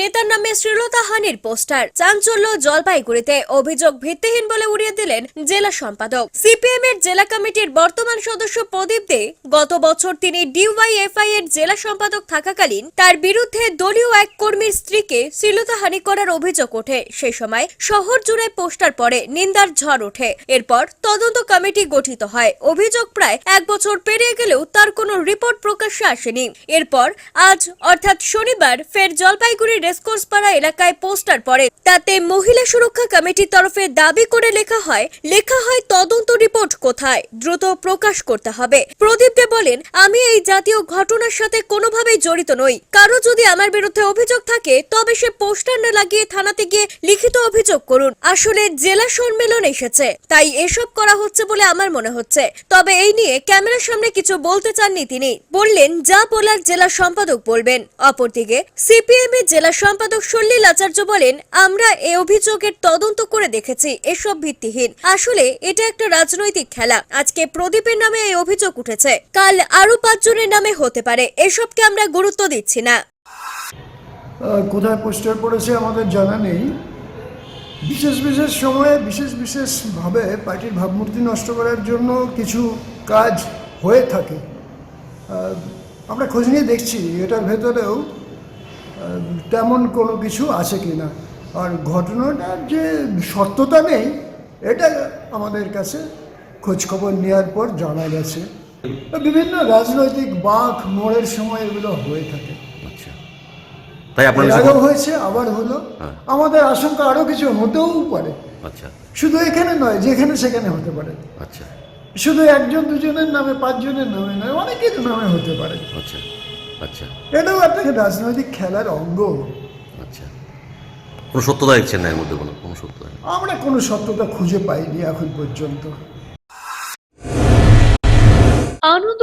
নেতার নামে শ্লীলতাহানির পোস্টার। চাঞ্চল্য জলপাইগুড়িতে অভিযোগ ভিত্তিহীন বলে উড়িয়ে দিলেন জেলা সম্পাদক। সিপিএম এর জেলা কমিটির বর্তমান সদস্য প্রদীপ দে, গত বছর তিনি ডিওয়াইএফআই এর জেলা সম্পাদক থাকাকালীন তার বিরুদ্ধে দলীয় এক কর্মীর স্ত্রীকে শ্লীলতাহানি করার অভিযোগ ওঠে। সেই সময় শহর জুড়ে পোস্টার পড়ে, নিন্দার ঝড় ওঠে। এরপর তদন্ত কমিটি গঠিত হয়। অভিযোগ প্রায় এক বছর পেরিয়ে গেলেও তার কোনো রিপোর্ট প্রকাশ্যে আসেনি। এরপর আজ, অর্থাৎ শনিবার, ফের জলপাইগুড়ি রেসকোর্স পাড়া এলাকায় পোস্টার পড়ে। তাতে মহিলা সুরক্ষা কমিটির তরফে দাবি করে লেখা হয় লেখা হয় তদন্ত রিপোর্ট কোথায়, দ্রুত প্রকাশ করতে হবে। প্রদীপ দে বলেন, আমি এই জাতীয় ঘটনার সাথে কোনোভাবেই জড়িত নই। কারও যদি আমার বিরুদ্ধে অভিযোগ থাকে, তবে সে পোস্টার না লাগিয়ে থানাতে গিয়ে লিখিত অভিযোগ করুন। আসলে জেলা সম্মেলন এসেছে, তাই এসব করা হচ্ছে বলে আমার মনে হচ্ছে। তবে এই নিয়ে ক্যামেরার সামনে কিছু বলতে চাননি তিনি। বললেন, যা বলার জেলা সম্পাদক বলবেন। অপরদিকে সিপিএম এর জেলা সম্পাদক সল্লিল আচার্য বলেন, আমরা এ অভিযোগের তদন্ত করে দেখেছি, এসব ভিত্তিহীন। আসলে এটা একটা রাজনৈতিক খেলা। আজকে প্রদীপের নামে এই অভিযোগ উঠেছে। কাল আরও পাঁচজনের নামে হতে পারে। এসবকে আমরা গুরুত্ব দিচ্ছি না। কোথায় পোস্টার পড়েছে আমাদের জানা নেই। বিশেষ বিশেষ সময়ে, বিশেষ বিশেষভাবে পার্টির ভাবমূর্তি নষ্ট করার জন্য কিছু কাজ হয়ে থাকে। আমরা খোঁজ নিয়ে দেখছি, এটার ভেতরেও তেমন কোনো কিছু আছে কি না। আর ঘটনাটার যে সত্যতা নেই এটা আমাদের কাছে খোঁজখবর নেওয়ার পর জানা গেছে। বিভিন্ন রাজনৈতিক বাঁক মোড়ের সময় এগুলো হয়ে থাকে। আচ্ছা। তাই আপনার আগেও হয়েছে আবার হলো। হ্যাঁ। আমাদের আশঙ্কা আরও কিছু হতেও পারে। আচ্ছা। শুধু এখানে নয় যেখানে সেখানে হতে পারে। আচ্ছা। শুধু একজন দুজনের নামে পাঁচজনের নামে নয় অনেকের নামে হতে পারে। আচ্ছা। আচ্ছা। এটাও একটা রাজনৈতিক খেলার অঙ্গ। আচ্ছা। কোনো সত্যতা দেখছেন না এর মধ্যে কোনো? কোনো সত্যতা। আমরা কোনো সত্যতা খুঁজে পাইনি এখন পর্যন্ত।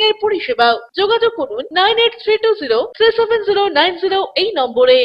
এর পরিষেবা যোগাযোগ করুন nine eight three two zero three seven zero nine zero এই নম্বরে।